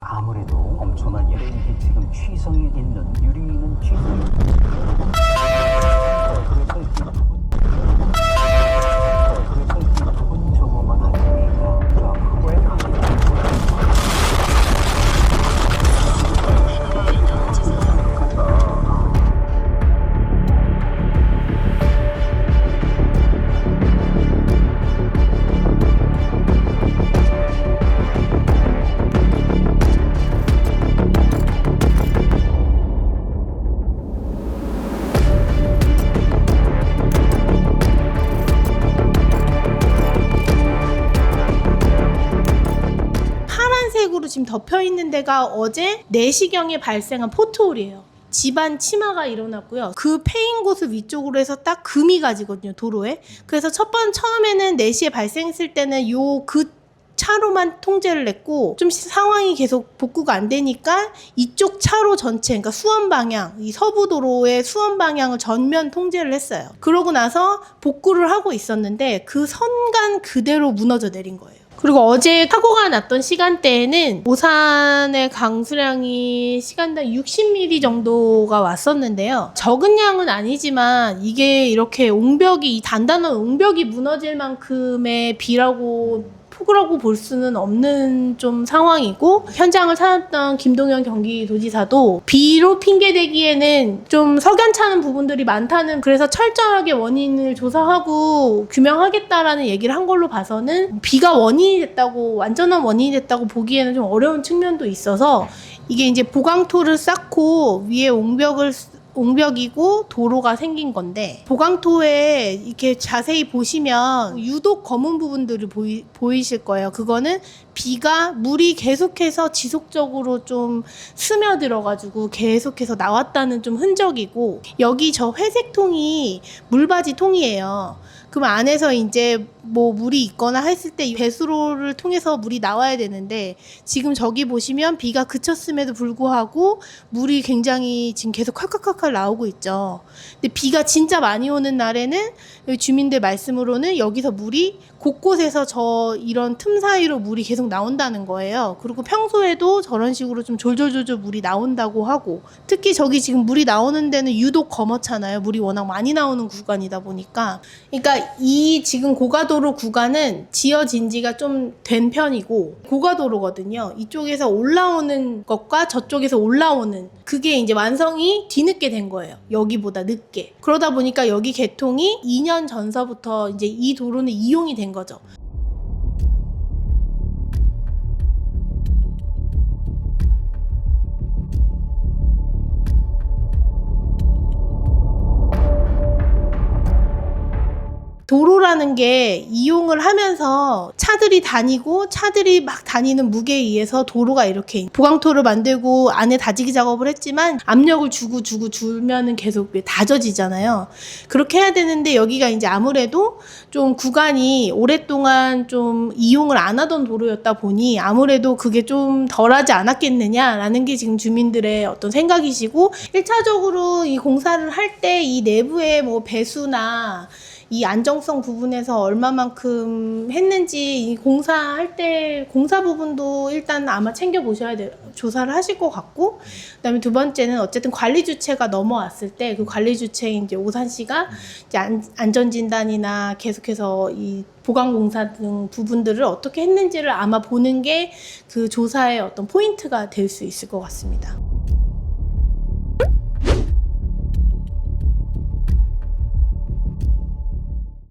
아무래도 엄청난 이게 지금 취성이 있는 유리는 취성이 자, 그래서 지금 덮여 있는 데가 어제 4시경에 발생한 포트홀이에요. 집안 침하가 일어났고요. 그 패인 곳을 위쪽으로 해서 딱 금이 가지거든요, 도로에. 그래서 첫 번 처음에는 4시에 발생했을 때는 요 그 차로만 통제를 냈고 좀 시- 상황이 계속 복구가 안 되니까 이쪽 차로 전체 그러니까 수원 방향 이 서부 도로의 수원 방향을 전면 통제를 했어요. 그러고 나서 복구를 하고 있었는데 그 선간 그대로 무너져 내린 거예요. 그리고 어제 사고가 났던 시간대에는 오산의 강수량이 시간당 60mm 정도가 왔었는데요. 적은 양은 아니지만 이게 이렇게 옹벽이 이 단단한 옹벽이 무너질 만큼의 비라고 폭우라고 볼 수는 없는 좀 상황이고 현장을 찾았던 김동현 경기도지사도 비로 핑계대기에는 좀 석연찮은 부분들이 많다는 그래서 철저하게 원인을 조사하고 규명하겠다라는 얘기를 한 걸로 봐서는 비가 원인이 됐다고 완전한 원인이 됐다고 보기에는 좀 어려운 측면도 있어서 이게 이제 보강토를 쌓고 위에 옹벽을 쓰- 옹벽이고 도로가 생긴 건데 보강토에 이렇게 자세히 보시면 유독 검은 부분들이 보이, 보이실 거예요. 그거는 비가 물이 계속해서 지속적으로 좀 스며들어가지고 계속해서 나왔다는 좀 흔적이고 여기 저 회색 통이 물바지 통이에요. 그럼 안에서 이제 뭐 물이 있거나 했을 때 배수로를 통해서 물이 나와야 되는데 지금 저기 보시면 비가 그쳤음에도 불구하고 물이 굉장히 지금 계속 콸콸콸콸 나오고 있죠. 근데 비가 진짜 많이 오는 날에는 주민들 말씀으로는 여기서 물이 곳곳에서 저 이런 틈 사이로 물이 계속 나온다는 거예요. 그리고 평소에도 저런 식으로 좀 졸졸졸졸 물이 나온다고 하고 특히 저기 지금 물이 나오는 데는 유독 검었잖아요. 물이 워낙 많이 나오는 구간이다 보니까 그러니까 이 지금 고가도로 구간은 지어진 지가 좀 된 편이고 고가도로거든요. 이쪽에서 올라오는 것과 저쪽에서 올라오는 그게 이제 완성이 뒤늦게 된 거예요. 여기보다 늦게. 그러다 보니까 여기 개통이 2년 전서부터 이제 이 도로는 이용이 된 거죠. 도로라는 게 이용을 하면서 차들이 다니고 차들이 막 다니는 무게에 의해서 도로가 이렇게 보강토를 만들고 안에 다지기 작업을 했지만 압력을 주고 주고 주면은 계속 다져지잖아요. 그렇게 해야 되는데 여기가 이제 아무래도 좀 구간이 오랫동안 좀 이용을 안 하던 도로였다 보니 아무래도 그게 좀 덜하지 않았겠느냐라는 게 지금 주민들의 어떤 생각이시고 1차적으로 이 공사를 할 때 이 내부의 뭐 배수나 이 안정성 부분에서 얼마만큼 했는지 이 공사할 때 공사 부분도 일단 아마 챙겨 보셔야 돼요. 조사를 하실 것 같고 그다음에 두 번째는 어쨌든 관리 주체가 넘어왔을 때 그 관리 주체인 이제 오산시가 이제 안, 안전 진단이나 계속해서 이 보강 공사 등 부분들을 어떻게 했는지를 아마 보는 게 그 조사의 어떤 포인트가 될 수 있을 것 같습니다.